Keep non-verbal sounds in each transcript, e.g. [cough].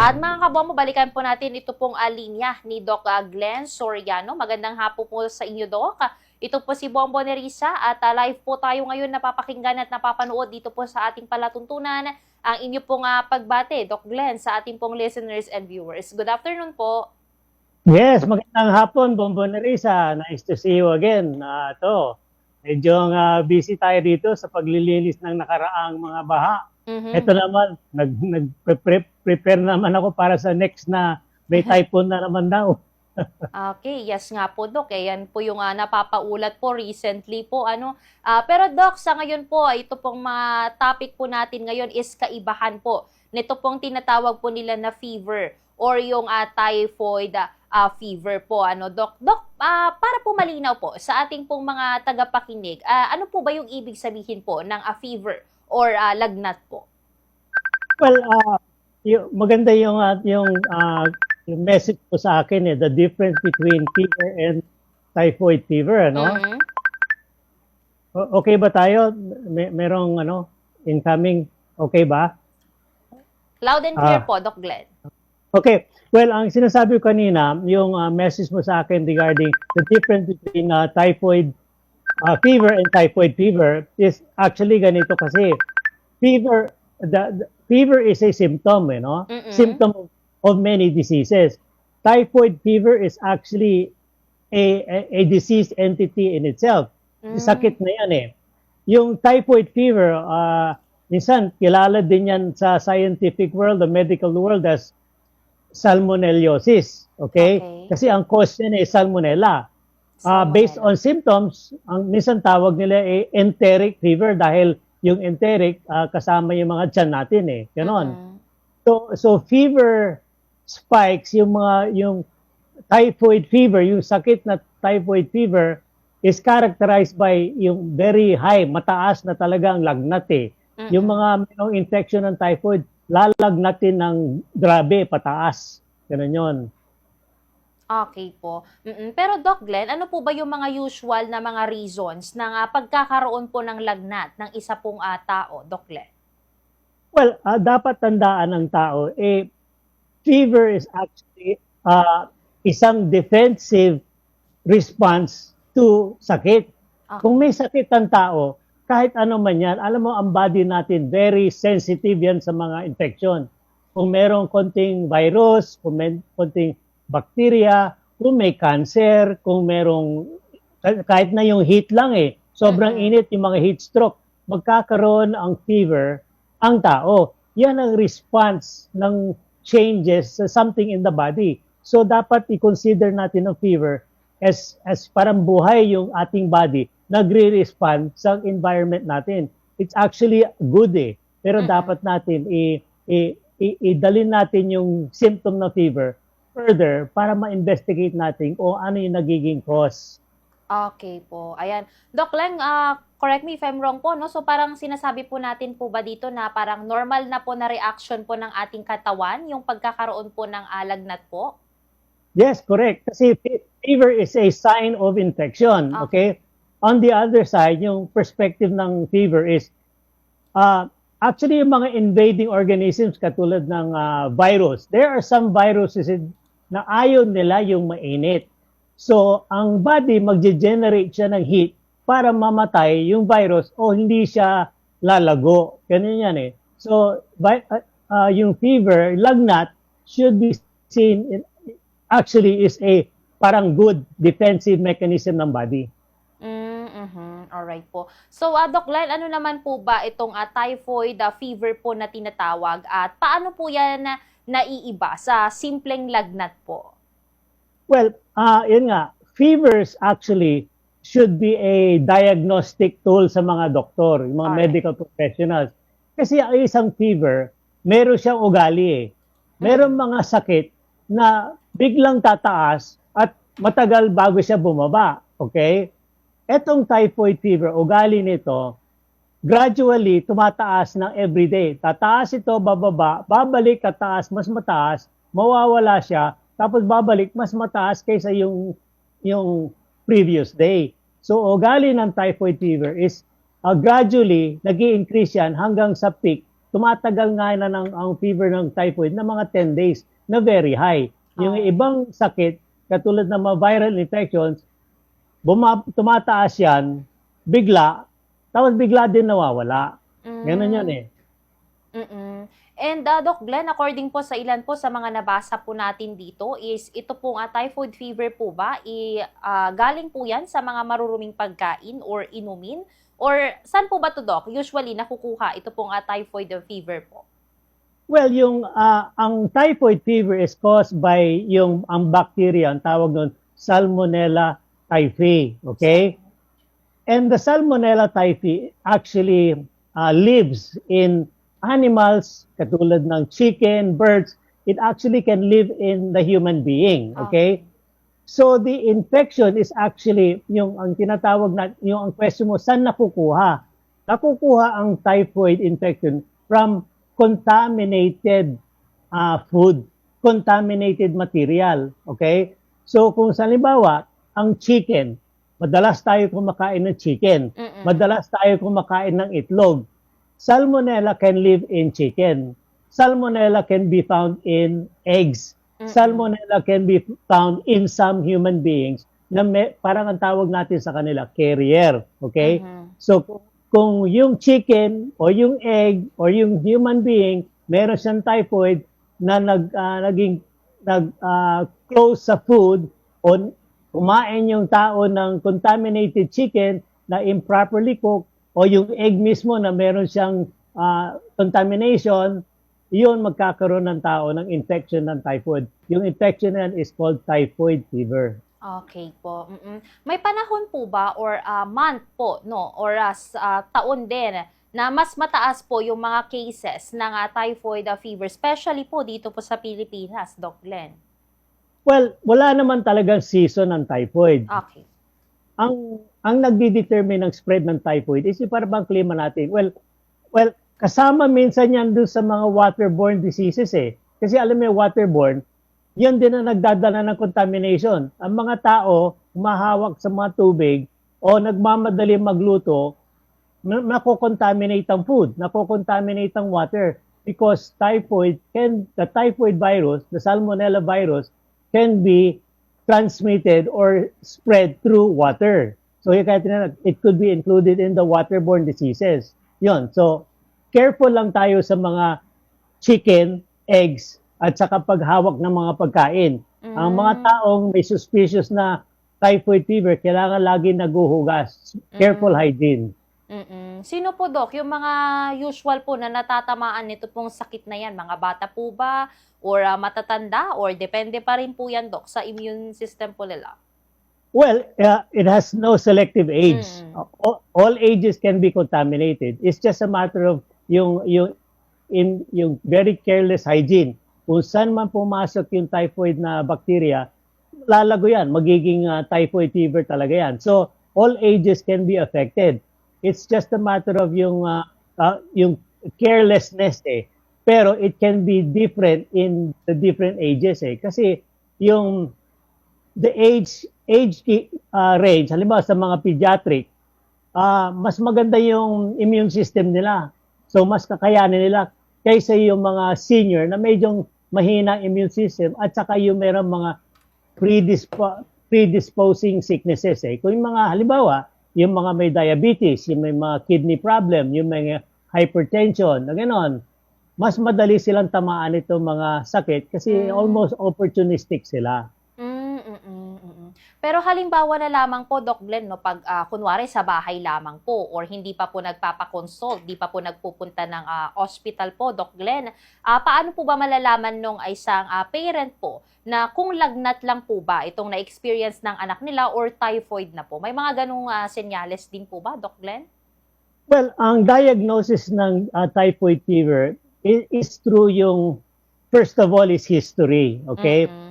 At mga kabuang, balikan po natin ito pong ah, linya ni Doc ah, Glenn Soriano. Magandang hapon po sa inyo, Doc. Ito po si Bombo Nerissa at ah, live po tayo ngayon napapakinggan at napapanood dito po sa ating palatuntunan ang inyo pong ah, pagbate, Doc Glenn, sa ating pong listeners and viewers. Good afternoon po. Yes, magandang hapon, Bombo Nerissa. Nice to see you again. Uh, to, medyo nga busy tayo dito sa paglilinis ng nakaraang mga baha. Mhm. Ito naman, nag, nag-prepare naman ako para sa next na may [laughs] typhoon na naman daw. [laughs] Okay, yes nga po, Doc. Eh, yan po yung ah, napapaulat po recently po. Ano. Ah, pero, Doc, sa ngayon po, ito pong mga topic po natin ngayon is kaibahan po. Nito pong tinatawag po nila na fever or yung ah, typhoid ah, fever po. Ano, Doc? Doc, ah, para po malinaw po sa ating pong mga tagapakinig, ah, ano po ba yung ibig sabihin po ng a fever or ah, lagnat po? Well, uh, yung, maganda yung, uh, yung, uh, yung message ko sa akin, eh, the difference between fever and typhoid fever. Ano? Mhm. O- Okay ba tayo? May, merong ano, incoming, okay ba? Loud and clear Ah. po, Doc Glenn. Okay. Well, ang sinasabi ko kanina, yung uh, message mo sa akin regarding the difference between uh, typhoid uh, fever and typhoid fever is actually ganito kasi fever the, the fever is a symptom, you know? Mm-mm. Symptom of many diseases. Typhoid fever is actually a, a, a disease entity in itself. Mm. Sakit na yan eh. Yung typhoid fever, uh, minsan kilala din yan sa scientific world, the medical world as salmonellosis. Okay? Okay. Kasi ang cause niya ay salmonella. Uh, based on symptoms, ang minsan tawag nila ay enteric fever dahil yung enteric uh, kasama yung mga tiyan natin eh. Ganon. Mhm. So so fever spikes yung mga yung typhoid fever, yung sakit na typhoid fever is characterized by yung very high, mataas na talaga ang lagnat eh. Mhm. Yung mga mayroong infection ng typhoid, lalagnatin ng grabe, pataas. Ganun yun. Okay po. Mm-mm. Pero Doc Glenn, ano po ba yung mga usual na mga reasons ng ah, pagkakaroon po ng lagnat ng isa pong ah, tao, Doc Glenn? Well, ah, dapat tandaan ng tao, eh, fever is actually ah, isang defensive response to sakit. Ah. Kung may sakit ang tao, kahit ano man yan, alam mo, ang body natin, very sensitive yan sa mga infection. Kung merong konting virus, kung may konting bacteria, kung may cancer, kung merong, kahit na yung heat lang eh, sobrang init yung mga heat stroke, magkakaroon ang fever ang tao. Yan ang response ng changes sa something in the body. So dapat i-consider natin ang fever as as parang buhay yung ating body nagre-respond sa environment natin. It's actually good eh. Pero dapat natin i, i, i, idalin natin yung symptom ng fever further para ma-investigate natin o ano yung nagiging cause. Okay po. Ayan. Doc Glenn, ah, correct me if I'm wrong po, no? So parang sinasabi po natin po ba dito na parang normal na po na reaction po ng ating katawan yung pagkakaroon po ng ah, lagnat po? Yes, correct. Kasi fe- fever is a sign of infection. Okay. Okay? On the other side, yung perspective ng fever is, uh, actually yung mga invading organisms katulad ng uh, virus, there are some viruses na ayaw nila yung mainit. So, ang body magge-generate siya ng heat para mamatay yung virus o hindi siya lalago. Ganun yan eh. So, vi- uh, uh, yung fever, lagnat, should be seen in, actually is a parang good defensive mechanism ng body. Mm-hmm. Alright po. So, uh, Doc Glenn, ano naman po ba itong ah, typhoid ah, fever po na tinatawag at paano po yan na naiiba sa simpleng lagnat po? Well, uh, yun nga, fevers actually should be a diagnostic tool sa mga doktor, yung mga Alright. medical professionals. Kasi ang isang fever, meron siyang ugali eh. Meron mga sakit na biglang tataas at matagal bago siya bumaba. Okay? Etong typhoid fever, ugali nito, gradually tumataas ng everyday. Tataas ito, bababa, babalik, tataas, mas mataas, mawawala siya, tapos babalik, mas mataas kaysa yung, yung previous day. So, ugali ng typhoid fever is uh, gradually, nag increase yan hanggang sa peak tumatagal nga na ng, ang fever ng typhoid na mga 10 days na very high. Yung Ah. ibang sakit, katulad ng mga viral infections, buma, tumataas yan, bigla, tapos bigla din nawawala. Ganun yan eh. Mm-mm. And uh, Doc Glenn, according po sa ilan po sa mga nabasa po natin dito is ito pong uh, typhoid fever po ba i ah, galing po yan sa mga maruruming pagkain or inumin or saan po ba to Doc? Usually nakukuha ito pong uh, typhoid fever po. Well, yung ah, ang typhoid fever is caused by yung ang bacteria, ang tawag nun, Salmonella typhi, okay? And the Salmonella typhi actually ah, lives in animals katulad ng chicken, birds. It actually can live in the human being, okay? So the infection is actually yung ang tinatawag na yung ang question mo saan nakukuha? Nakukuha ang typhoid infection from contaminated uh, food, contaminated material, okay? So kung sa halimbawa, ang chicken, madalas tayo kumakain ng chicken, Mm-mm. madalas tayo kumakain ng itlog. Salmonella can live in chicken. Salmonella can be found in eggs. Mm-mm. Salmonella can be found in some human beings na may, parang ang tawag natin sa kanila, carrier. Okay? Mhm. So, kung- kung yung chicken o yung egg o yung human being, meron siyang typhoid na nag, ah, naging nag, ah, close sa food o kumain yung tao ng contaminated chicken na improperly cooked o yung egg mismo na meron siyang ah, contamination, yun magkakaroon ng tao ng infection ng typhoid. Yung infection yan is called typhoid fever. Okay po. Mm-mm. May panahon po ba or ah, month po no or s- ah, taon din na mas mataas po yung mga cases ng ah, typhoid fever especially po dito po sa Pilipinas, Doc Glenn. Well, wala naman talagang season ng typhoid. Okay. ang ang nagdi-determine ng spread ng typhoid is yung parang klima natin. Well, well, kasama minsan yan dun sa mga waterborne diseases eh. Kasi alam mo yung waterborne, yan din ang nagdadala ng contamination. Ang mga tao, humahawak sa mga tubig o nagmamadali magluto, na- nako-contaminate ang food, nako-contaminate ang water because typhoid can the typhoid virus, the salmonella virus can be transmitted or spread through water. So yung kaya tinanong, it could be included in the waterborne diseases. Yon. So careful lang tayo sa mga chicken, eggs, at saka paghawak ng mga pagkain. Ang mga Mm. taong may suspicious na typhoid fever, kailangan lagi naguhugas. Careful hygiene. Mm-mm. Sino po, Doc? Yung mga usual po na natatamaan nito pong sakit na yan, mga bata po ba? Or ah, matatanda? Or depende pa rin po yan, Doc, sa immune system po nila? Well, uh, it has no selective age. Mm. All, all ages can be contaminated. It's just a matter of yung yung in yung very careless hygiene. Kung saan man pumasok yung typhoid na bacteria, lalago yan, magiging uh, typhoid fever talaga yan. So, all ages can be affected. It's just a matter of yung uh, uh, yung carelessness eh. Pero it can be different in the different ages eh. Kasi yung the age age uh, range, halimbawa sa mga pediatric, ah mas maganda yung immune system nila. So mas kakayanin nila kaysa yung mga senior na medyo mahina immune system at saka yung meron mga predispo- predisposing sicknesses. Eh. Kung yung mga halimbawa, yung mga may diabetes, yung may mga kidney problem, yung may hypertension, na gano'n, mas madali silang tamaan itong mga sakit kasi Mm. almost opportunistic sila. Mm, mm, mm, mm, mm. Pero halimbawa na lamang po, Doc Glenn, no, pag ah, kunwari sa bahay lamang po or hindi pa po nagpapakonsult, di pa po nagpupunta ng ah, hospital po, Doc Glenn, ah, paano po ba malalaman nung isang ah, parent po na kung lagnat lang po ba itong na-experience ng anak nila or typhoid na po? May mga ganong ah, senyales din po ba, Doc Glenn? Well, ang diagnosis ng uh, typhoid fever is, is through yung, first of all, is history. Okay? Mm-mm.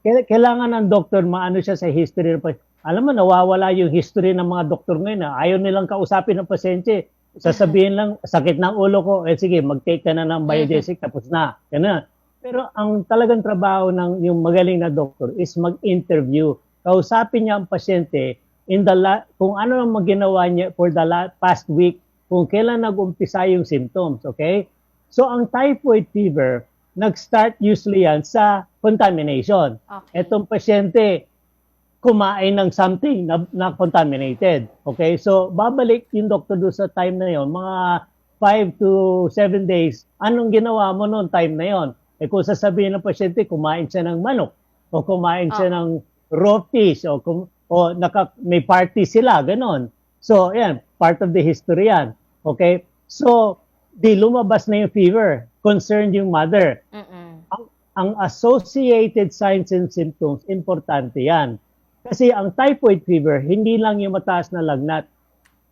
Kail- Kailangan ng doktor maano siya sa history. ng Alam mo, nawawala yung history ng mga doktor ngayon. ah. Ayaw nilang kausapin ng pasyente. Sasabihin lang, sakit ng ulo ko. Eh sige, mag-take ka na ng biogesic, tapos na. Ganun. Pero ang talagang trabaho ng yung magaling na doktor is mag-interview. Kausapin niya ang pasyente in the la- kung ano ang maginawa niya for the la- past week, kung kailan nag-umpisa yung symptoms, okay? So ang typhoid fever, nag-start usually yan sa contamination. Okay. Etong pasyente, kumain ng something na, na contaminated. Okay? So, babalik yung doktor doon sa time na yon mga 5 to 7 days. Anong ginawa mo noon time na yon? Eh kung sasabihin ng pasyente, kumain siya ng manok o kumain siya Ah. ng raw fish o, kum, o naka, may party sila, ganon. So, yan, part of the history yan. Okay? So, di lumabas na yung fever. Concerned yung mother Mm-mm. ang associated signs and symptoms, importante yan. Kasi ang typhoid fever, hindi lang yung mataas na lagnat.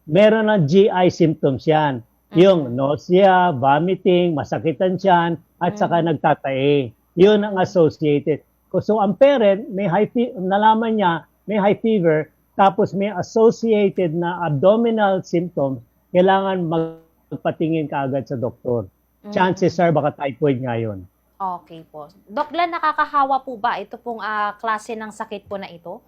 Meron ng GI symptoms yan. Yung nausea, vomiting, masakitan tiyan, at saka nagtatae. Yun ang associated. So ang parent, may high fe- nalaman niya, may high fever, tapos may associated na abdominal symptoms, kailangan magpatingin ka agad sa doktor. Chances are baka typhoid nga yun. Okay po. Doc Glenn, nakakahawa po ba ito pong ah, klase ng sakit po na ito?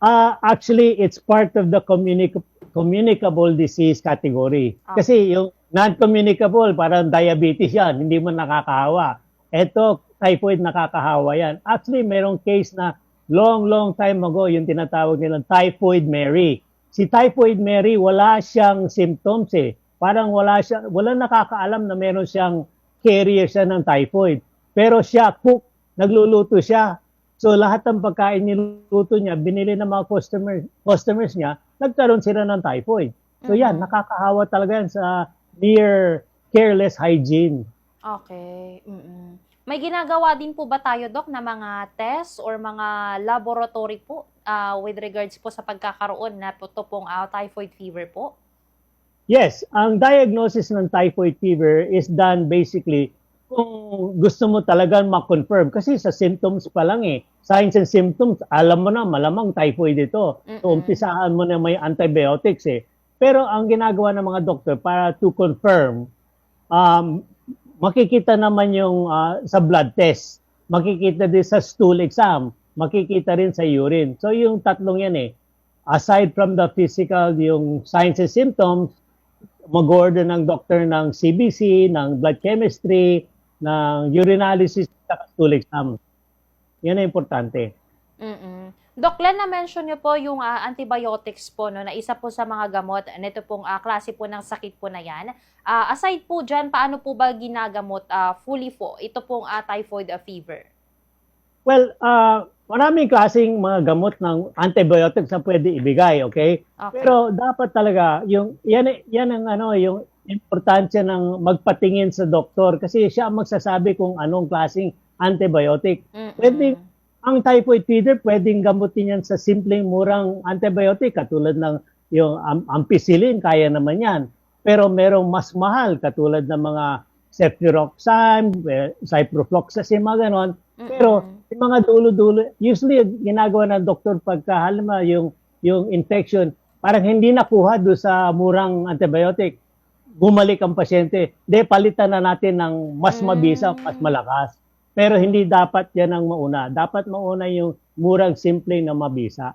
Ah, actually, it's part of the communic- communicable disease category. Ah. Kasi yung non-communicable, parang diabetes yan, hindi mo nakakahawa. Ito, typhoid nakakahawa yan. Actually, merong case na long, long time ago, yung tinatawag nilang typhoid Mary. Si typhoid Mary, wala siyang symptoms eh. Parang wala siya, wala nakakaalam na meron siyang carrier siya ng typhoid. Pero siya, cook, nagluluto siya. So lahat ng pagkain niluto niya, binili ng mga customer, customers niya, nagkaroon sila ng typhoid. So yan, Mhm. nakakahawa talaga yan sa near careless hygiene. Okay. Mm-mm. May ginagawa din po ba tayo, Doc, na mga tests or mga laboratory po ah, with regards po sa pagkakaroon na po ito pong ah, typhoid fever po? Yes, ang diagnosis ng typhoid fever is done basically kung gusto mo talagang ma-confirm. Kasi sa symptoms pa lang eh, signs and symptoms, alam mo na, malamang typhoid ito. So, Mm-mm. umpisahan mo na may antibiotics eh. Pero ang ginagawa ng mga doktor para to confirm, um, makikita naman yung ah, sa blood test, makikita din sa stool exam, makikita rin sa urine. So yung tatlong yan eh. Aside from the physical, yung signs and symptoms, mag-order ng doctor ng CBC, ng blood chemistry, ng urinalysis, at stool exam. Yan ang importante. Mm-mm. Doc Glenn, na-mention niyo po yung ah, antibiotics po, no, na isa po sa mga gamot, nito pong ah, klase po ng sakit po na yan. Ah, aside po dyan, paano po ba ginagamot ah, fully po ito pong ah, typhoid ah, fever? Well, uh, maraming klaseng mga gamot ng antibiotics na pwede ibigay, okay? Okay. Pero dapat talaga yung yan yan ang ano yung importansya ng magpatingin sa doktor kasi siya ang magsasabi kung anong klaseng antibiotic. Mm-mm. Pwede ang typhoid fever pwedeng gamutin yan sa simpleng murang antibiotic katulad ng yung am- ampicillin kaya naman yan. Pero merong mas mahal katulad ng mga eh, ciprofloxacin, mga ganon. Pero. Yung mga dulo-dulo, usually ginagawa ng doktor pagka halima yung yung infection, parang hindi nakuha do sa murang antibiotic. Bumalik ang pasyente. De, palitan na natin ng mas mabisa, Mm. mas malakas. Pero hindi dapat yan ang mauna. Dapat mauna yung murang simple na mabisa.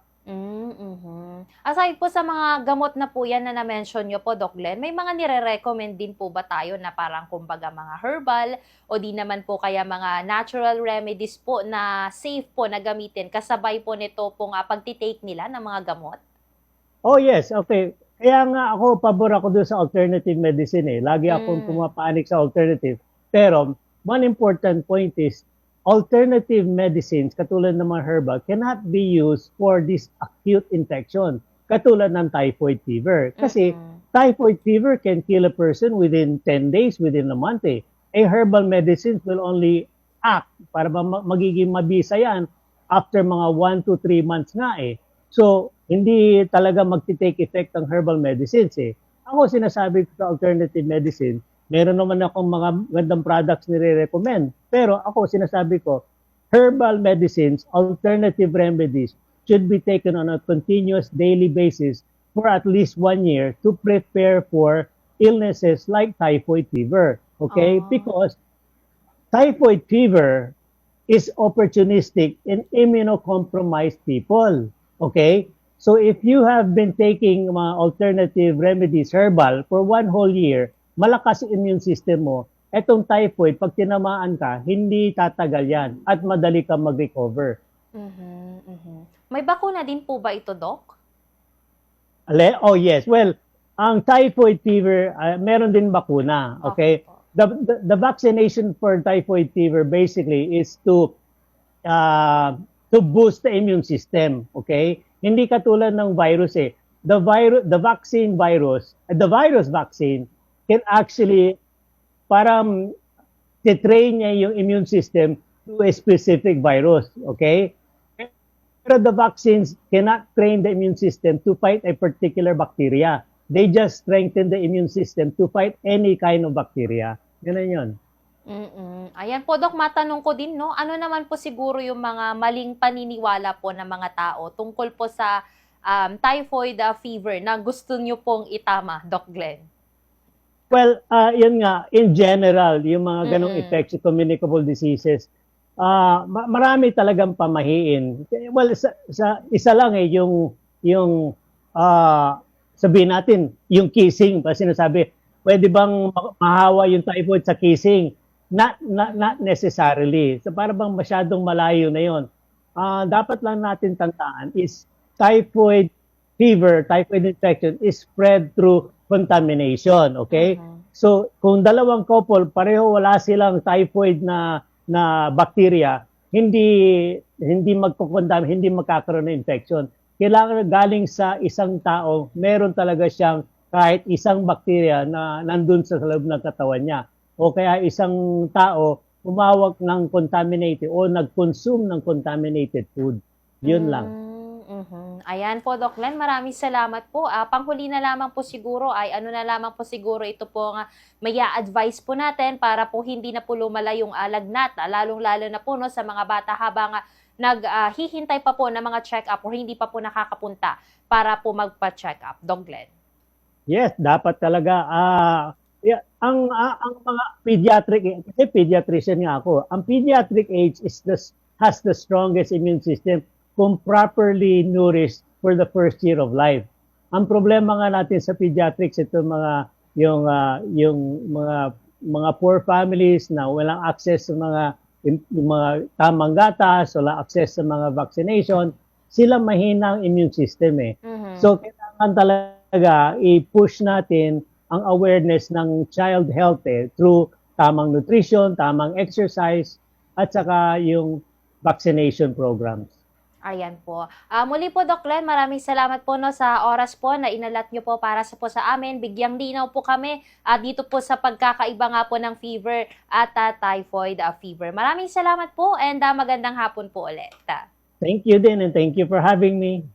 Aside po sa mga gamot na po yan na na-mention nyo po, Doc Glenn, may mga nire-recommend din po ba tayo na parang kumbaga mga herbal o di naman po kaya mga natural remedies po na safe po na gamitin kasabay po nito pong uh, pagtitake nila ng mga gamot? Oh yes, okay. Kaya nga ako, pabor ako doon sa alternative medicine eh. Lagi akong Mm. pumapanik sa alternative. Pero, one important point is, alternative medicines, katulad ng mga herbal, cannot be used for this acute infection. Katulad ng typhoid fever. Kasi, Mm-mm. typhoid fever can kill a person within 10 days, within a month eh. A herbal medicines will only act para magiging mabisa yan after mga 1 to 3 months nga eh. So, hindi talaga magti-take effect ang herbal medicines eh. Ako sinasabi ko sa alternative medicine, meron naman akong mga gandang products nire-recommend. Pero ako sinasabi ko, herbal medicines, alternative remedies should be taken on a continuous daily basis for at least one year to prepare for illnesses like typhoid fever. Okay? Oh. Because typhoid fever is opportunistic in immunocompromised people. Okay? So if you have been taking mga alternative remedies, herbal, for one whole year, malakas yung immune system mo, etong typhoid, pag tinamaan ka, hindi tatagal yan at madali ka mag-recover. Mhm, mhm. May bakuna din po ba ito, Doc? Ale, oh yes, well, ang typhoid fever, ah, meron din bakuna, okay? po. The, the, the vaccination for typhoid fever basically is to uh, to boost the immune system, okay? Hindi katulad ng virus eh. The virus, the vaccine virus, uh, the virus vaccine can actually parang titrain niya yung immune system to a specific virus, okay? Pero the vaccines cannot train the immune system to fight a particular bacteria. They just strengthen the immune system to fight any kind of bacteria. Ganun yun. Mm-mm. Ayan po, Dok, matanong ko din, no? Ano naman po siguro yung mga maling paniniwala po ng mga tao tungkol po sa um, typhoid uh, fever na gusto nyo pong itama, Doc Glenn? Well, uh, yun nga, in general, yung mga ganong Mm-mm. infectious communicable diseases, ma- marami talagang pamahiin. Well, sa, sa isa lang eh, yung, yung ah sabihin natin, yung kissing, pa sinasabi, pwede bang ma- mahawa yung typhoid sa kissing? Not, not, not necessarily. So, para bang masyadong malayo na yon. Ah, dapat lang natin tandaan is typhoid fever, typhoid infection is spread through contamination, okay? Mhm. So, kung dalawang couple, pareho wala silang typhoid na na bacteria, hindi hindi magkukondam, hindi magkakaroon ng infection. Kailangan galing sa isang tao, meron talaga siyang kahit isang bacteria na nandun sa loob ng katawan niya. O kaya isang tao umawak ng contaminated o nag-consume ng contaminated food. Yun lang. Mm, mhm. Ayan po, Doc Glenn. Maraming salamat po. Ah, panghuli na lamang po siguro ay ano na lamang po siguro ito po nga may advice po natin para po hindi na po lumala yung alagnat, ah, lalong-lalo na po no, sa mga bata habang ah, naghihintay pa po ng mga check-up or hindi pa po nakakapunta para po magpa-check up. Doc Glenn. Yes, dapat talaga. ah yeah, ang ah, ang mga pediatric kasi pediatrician nga ako. Ang pediatric age is the has the strongest immune system kung properly nourished for the first year of life. Ang problema nga natin sa pediatrics ito mga yung ah, yung mga mga poor families na walang access sa mga yung mga tamang gatas, wala access sa mga vaccination, sila mahina ang immune system eh. Mhm. So, kailangan talaga i-push natin ang awareness ng child health eh, through tamang nutrition, tamang exercise, at saka yung vaccination programs. Ayan po. Ah, muli po, Doc Len, maraming salamat po no, sa oras po na inalat nyo po para sa po sa amin. Bigyang linaw po kami ah, dito po sa pagkakaiba nga po ng fever at ah, typhoid ah, fever. Maraming salamat po and ah, magandang hapon po ulit. Thank you din and thank you for having me.